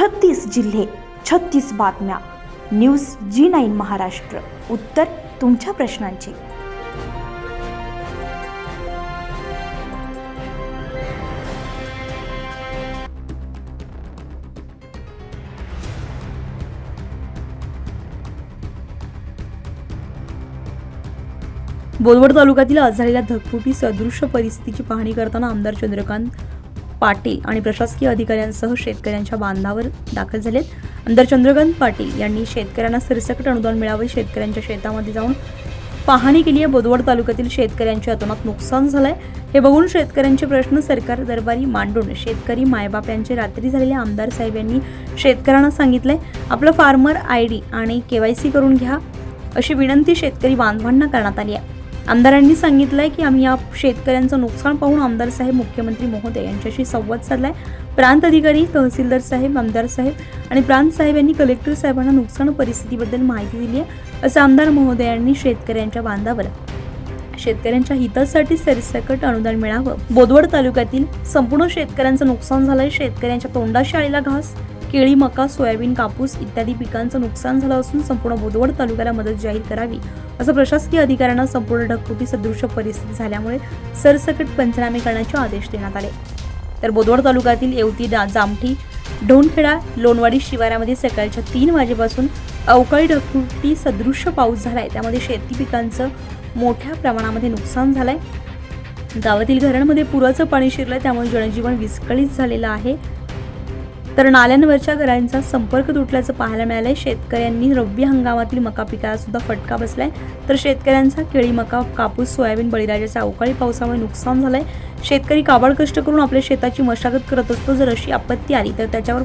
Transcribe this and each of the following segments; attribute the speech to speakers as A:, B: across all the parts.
A: छत्तीस जिल्हे छत्तीस बातम्या. News G nine Maharashtra. उत्तर तुमच्या प्रश्नांची.
B: बोलवड तालुक्यातील आज झालेल्या धकफुटी सदृश्य परिस्थितीची पाहणी करताना आमदार चंद्रकांत पाटील आणि प्रशासकीय अधिकाऱ्यांसह शेतकऱ्यांच्या बांधावर दाखल झालेत. आमदार चंद्रकांत पाटील यांनी शेतकऱ्यांना सरसकट अनुदान मिळावे शेतकऱ्यांच्या शेतामध्ये जाऊन पाहणी केली आहे. बोदवड तालुक्यातील शेतकऱ्यांच्या अतोनात नुकसान झालंय. हे बघून शेतकऱ्यांचे प्रश्न सरकार दरबारी मांडून शेतकरी मायबाप यांचे रात्री झालेले आमदार साहेब यांनी शेतकऱ्यांना सांगितलंय. आपलं फार्मर आय डी आणि केवायसी करून घ्या अशी विनंती शेतकरी बांधवांना करण्यात आली आहे. आमदारांनी सांगितलंय की आम्ही या शेतकऱ्यांचं नुकसान पाहून आमदार साहेब मुख्यमंत्री महोदय यांच्याशी संवाद साधलाय. प्रांत अधिकारी तहसीलदार साहेब आमदार साहेब आणि प्रांत साहेब यांनी कलेक्टर साहेबांना नुकसान परिस्थितीबद्दल माहिती दिली आहे असं आमदार महोदयांनी शेतकऱ्यांच्या बांधावर शेतकऱ्यांच्या हितासाठी सरसकट अनुदान मिळावं. बोदवड तालुक्यातील संपूर्ण शेतकऱ्यांचं नुकसान झालंय. शेतकऱ्यांच्या तोंडाशी आलेला घास केळी मका सोयाबीन कापूस इत्यादी पिकांचं नुकसान झालं असून संपूर्ण बोदवड तालुक्याला मदत जाहीर करावी असं प्रशासकीय अधिकाऱ्यांना संपूर्ण ढगफुटी सदृश परिस्थिती झाल्यामुळे सरसकट पंचनामे करण्याचे आदेश देण्यात आले. तर बोदवड तालुक्यातील येवती जामठी ढोणखेडा लोणवाडी शिवारामध्ये सकाळच्या तीन वाजेपासून अवकाळी ढगफुटी सदृश्य पाऊस झालाय. त्यामध्ये शेती पिकांचं मोठ्या प्रमाणामध्ये नुकसान झालंय. गावातील घरांमध्ये पुराचं पाणी शिरलं त्यामुळे जनजीवन विस्कळीत झालेलं आहे. तर नाल्यांवरच्या घरांचा संपर्क तुटल्याचं पाहायला मिळालंय. शेतकऱ्यांनी रब्बी हंगामातील मका पिकाला सुद्धा फटका बसलाय. तर शेतकऱ्यांचा केळी मका कापूस सोयाबीन बळीराजाच्या अवकाळी पावसामुळे नुकसान झालंय. शेतकरी काबाड कष्ट करून आपल्या शेताची मशागत करत असतो जर अशी आपत्ती आली तर त्याच्यावर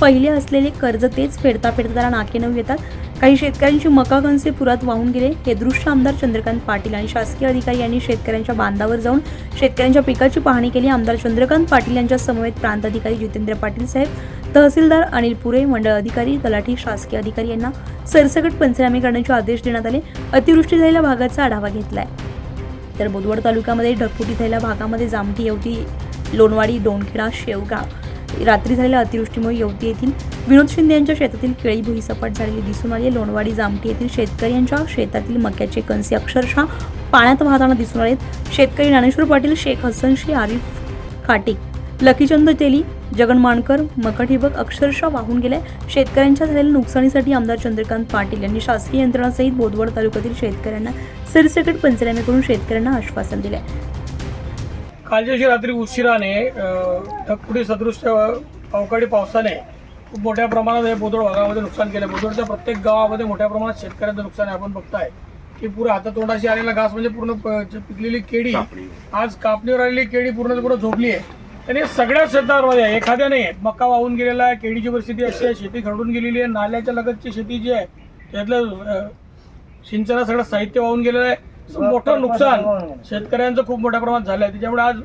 B: पहिले असलेले कर्ज तेच फेडता फेडता त्याला नाके येतात काही शेतकऱ्यांची मका कणसे पुरात वाहून गेले. हे दृश्य आमदार चंद्रकांत पाटील आणि शासकीय अधिकारी यांनी शेतकऱ्यांच्या बांधावर जाऊन शेतकऱ्यांच्या पिकाची पाहणी केली. आमदार चंद्रकांत पाटील यांच्या समवेत प्रांत अधिकारी जितेंद्र पाटील साहेब तहसीलदार अनिल पुरे मंडळ अधिकारी तलाठी शासकीय अधिकारी यांना सरसकट पंचनामे करण्याचे आदेश देण्यात आले. अतिवृष्टी झालेल्या भागाचा आढावा घेतलाय. तर बोदवड तालुक्यामध्ये ढगफुटी झालेल्या भागामध्ये जामठी येवती लोणवाडी डोणखेडा शेवगाव रात्री झालेल्या अतिवृष्टीमुळे येवती येथील विनोद शिंदे यांच्या शेतातील केळी भुईसपाट झालेली दिसून आली. आहे. लोणवाडी जामठी येथील शेतकऱ्यांच्या शेतातील मक्याचे कणसे अक्षरशः पाण्यात वाहताना दिसून आले शेतकरी ज्ञानेश्वर पाटील शेख हसनशी आरिफ खाटिक लकीचंद तेली जगन माणकर मकठिबक अक्षरशः वाहून गेले. शेतकऱ्यांच्या झालेल्या नुकसानीसाठी आमदार चंद्रकांत पाटील यांनी शासकीय यंत्रणासहित बोदवड तालुक्यातील शेतकऱ्यांना सरसकट पंचनामे करून शेतकऱ्यांना आश्वासन दिले.
C: काल दिवशी रात्री उशिराने ढगफुटी सदृश्य अवकाळी पावसाने खूप मोठ्या प्रमाणात हे बोदोड भागामध्ये नुकसान केलं. बोदोडच्या प्रत्येक गावामध्ये मोठ्या प्रमाणात शेतकऱ्यांचं नुकसान आहे. आपण बघताय की पुरं हातातोंडाशी आलेला घास म्हणजे पूर्ण पिकलेली केळी आज कापणीवर आलेली केळी पूर्ण पूर्ण झोपली आहे. आणि सगळ्या शेतांमध्ये आहे, एखाद्या नाही आहेत. मक्का वाहून गेलेला आहे केळीची परिस्थिती अशी आहे शेती खरडून गेलेली आहे नाल्याच्या लगतची शेती जी आहे त्यातलं सिंचना सगळं साहित्य वाहून गेलेलं आहे. मोठं नुकसान शेतकऱ्यांचं खूप मोठ्या प्रमाणात झालं आहे त्याच्यामुळे आज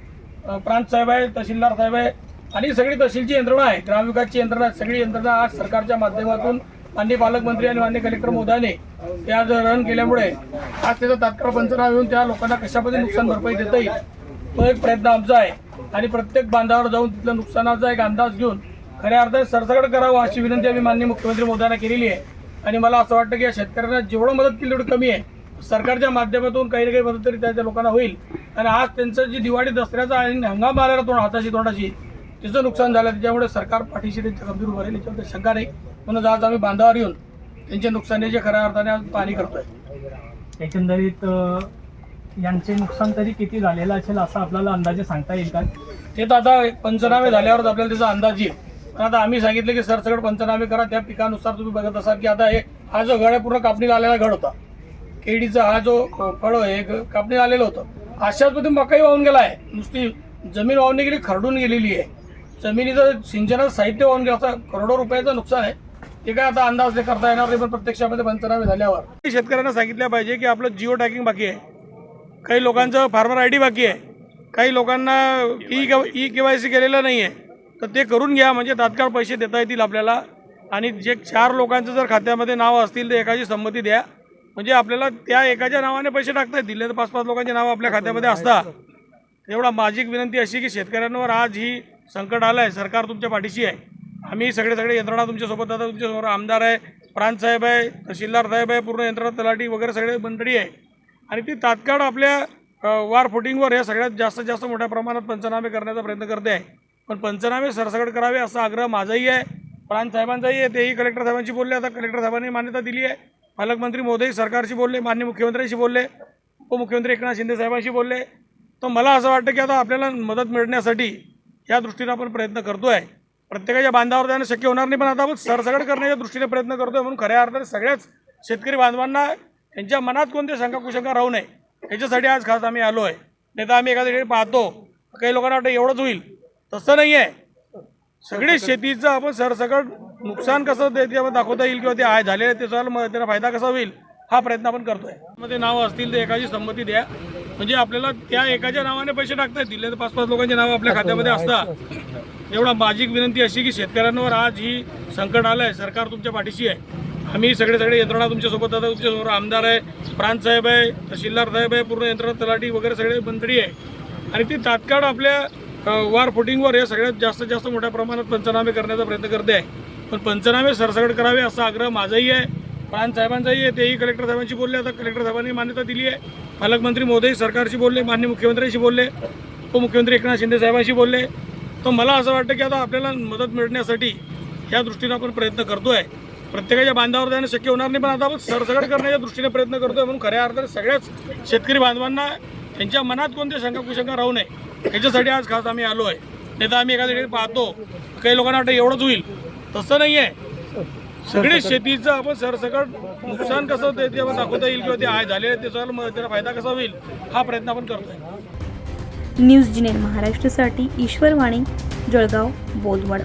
C: प्रांत साहेब आहे तहसीलदार साहेब आहे आणि सगळी तहसीलची यंत्रणा आहे. ग्रामविकासची यंत्रणा सगळी यंत्रणा आज सरकारच्या माध्यमातून मान्य पालकमंत्री आणि मान्य कलेक्टर मोदाने ते आज रन केल्यामुळे आज त्याचा तात्काळ पंचनामा येऊन त्या लोकांना कशा पद्धतीने नुकसान भरपाई देता येईल तो एक प्रयत्न आमचा आहे. आणि प्रत्येक बांधावर जाऊन तिथल्या नुकसानाचा एक अंदाज घेऊन खऱ्या अर्थाने सरसकट करावं अशी विनंती आम्ही माननीय मुख्यमंत्री मोदयांना केलेली आहे. आणि मला असं वाटतं की या शेतकऱ्यांना जेवढं मदत केली तेवढी कमी आहे. सरकारच्या माध्यमातून काही ना काही मदत तरी त्या त्या लोकांना होईल. आणि आज त्यांचं जी दिवाळी दसऱ्याचा आणि हंगाम आलेला तोंड हाताची तोंडाची तिचं नुकसान झालं त्याच्यामुळे सरकार पाठीशी त्यांच्या गंभीर उभं राहील शंका नाही. म्हणून आज आम्ही बांधावर येऊन त्यांच्या नुकसानीचे खऱ्या अर्थाने आज पाहणी करतोय.
D: एकंदरीत यांचे नुकसान तरी किती झालेलं असेल असं आपल्याला अंदाजे सांगता येईल का?
C: ते तर आता पंचनामे झाल्यावरच आपल्याला त्याचा अंदाज येईल. पण आता आम्ही सांगितलं की सरसकट पंचनामे करा त्या पिकानुसार तुम्ही बघत असाल की आता हे हा जो घड आहे पूर्ण कापणीला आलेला घड होता. केळीचा हा जो फळ आहे कापणी आलेलं होतं. अशाच मध्ये मकाही वाहून गेला आहे नुसती जमीन वाहून गेली खरडून गेलेली आहे. जमिनीचं सिंचनाचं साहित्य वाहून गेलं असं करोडो रुपयाचं नुकसान आहे. ते काय आता अंदाज ते करता येणार नाही पण प्रत्यक्षामध्ये पंचनामे झाल्यावर. शेतकऱ्यांना सांगितलं पाहिजे की आपलं जिओ टॅकिंग बाकी आहे. काही लोकांचं फार्मर आय डी बाकी आहे. काही लोकांना E E K Y C केलेलं नाही आहे. तर ते करून घ्या म्हणजे तात्काळ पैसे देता येतील आपल्याला. आणि जे चार लोकांचं जर खात्यामध्ये नाव असतील तर एकाची संमती द्या. म्हणजे आपल्याला त्या एकाच्या नावाने पैसे टाकता येतील तर पाच पाच लोकांची नावं आपल्या खात्यामध्ये असतात. एवढा माझी विनंती अशी की शेतकऱ्यांवर आज ही संकट आलं आहे सरकार तुमच्या पाठीशी आहे. आम्ही सगळे सगळे यंत्रणा तुमच्यासोबत आता तुमच्यासमोर आमदार आहे प्रांतसाहेब आहे तहसीलदार साहेब आहे पूर्ण यंत्रणा तलाठी वगैरे सगळे मंडळी आहे. आणि ती तात्काळ आपल्या वार फुटिंगवर या सगळ्यात जास्तीत जास्त मोठ्या प्रमाणात पंचनामे करण्याचा प्रयत्न करते आहे. पण पंचनामे सरसकट करावे असा आग्रह माझाही आहे. प्रांतसाहेबांचाही आहे. तेही कलेक्टर साहेबांशी बोलले. आता कलेक्टर साहेबांनी मान्यता दिली आहे. पालकमंत्री मोदई सरकारशी बोलले मान्य मुख्यमंत्र्यांशी बोलले उपमुख्यमंत्री एकनाथ शिंदे साहेबांशी बोलले. तर मला असं वाटतं की आता आपल्याला मदत मिळण्यासाठी या दृष्टीनं आपण प्रयत्न करतो आहे प्रत्येकाच्या बांधावर जाणं शक्य होणार नाही पण आता आपण सरसगड करण्याच्या दृष्टीने प्रयत्न करतो आहे म्हणून खऱ्या अर्थाने सगळ्याच शेतकरी बांधवांना त्यांच्या मनात कोणते शंका कुशंका राहू नये याच्यासाठी आज खास आम्ही आलो आहे नाही तर आम्ही एखाद्या ठिकाणी पाहतो. काही लोकांना वाटतं एवढंच होईल. तसं नाही आहे सगळे शेतीचं आपण सरसकट नुकसान कसं ते ते दाखवता येईल किंवा ते आहे झालेलं ते त्याचा मग त्याला फायदा कसा होईल हा प्रयत्न आपण करतोय. मध्ये नावं असतील तर एकाची संमती द्या. म्हणजे आपल्याला त्या एकाच्या नावाने पैसे टाकता येतील तर पाच पाच लोकांची नावं आपल्या खात्यामध्ये असतात. एवढा माझी विनंती अशी की शेतकऱ्यांवर आज ही संकट आलं आहे सरकार तुमच्या पाठीशी आहे. आम्ही सगळे सगळे यंत्रणा तुमच्यासोबत आता तुमच्यासमोर आमदार आहे प्रांत साहेब आहे तहसीलदार साहेब आहे पूर्ण यंत्रणा तलाठी वगैरे सगळे मंत्री आहे. आणि ती तात्काळ आपल्या वार फुटिंगवर या सगळ्यात जास्तीत जास्त मोठ्या प्रमाणात पंचनामे करण्याचा प्रयत्न करते आहे. पण पंचनामे सरसकट करावे असा आग्रह माझाही आहे. प्रांत साहेबांचाही आहे. तेही कलेक्टर साहेबांशी बोलले. आता कलेक्टर साहेबांनी मान्यता दिली आहे. पालकमंत्री मोदी सरकारशी बोलले. मान्य मुख्यमंत्र्यांशी बोलले. उपमुख्यमंत्री एकनाथ शिंदे साहेबांशी बोलले. तर मला असं वाटतं की आता आपल्याला मदत मिळण्यासाठी या दृष्टीनं आपण प्रयत्न करतो आहे प्रत्येकाच्या बांधावर जाणं शक्य होणार नाही. पण आता आपण सरसगट करण्याच्या दृष्टीने प्रयत्न करतो आहे म्हणून खऱ्या अर्थाने सगळ्याच शेतकरी बांधवांना त्यांच्या मनात कोणते शंका कुशंका राहू नये. याच्यासाठी आज खास आम्ही आलो आहे नाही तर आम्ही एखाद्या ठिकाणी पाहतो. काही लोकांना वाटतं एवढंच होईल. तसं नाही आहे सगळे शेतीचं आपण सरसकट नुकसान कसं होतं ते आपण दाखवता येईल किंवा ते आहे झालेलं आहे त्याचा मग त्याला फायदा कसा होईल हा प्रयत्न आपण करतोय.
B: न्यूज जिनेन महाराष्ट्रासाठी ईश्वर वाणी जळगाव बोदवड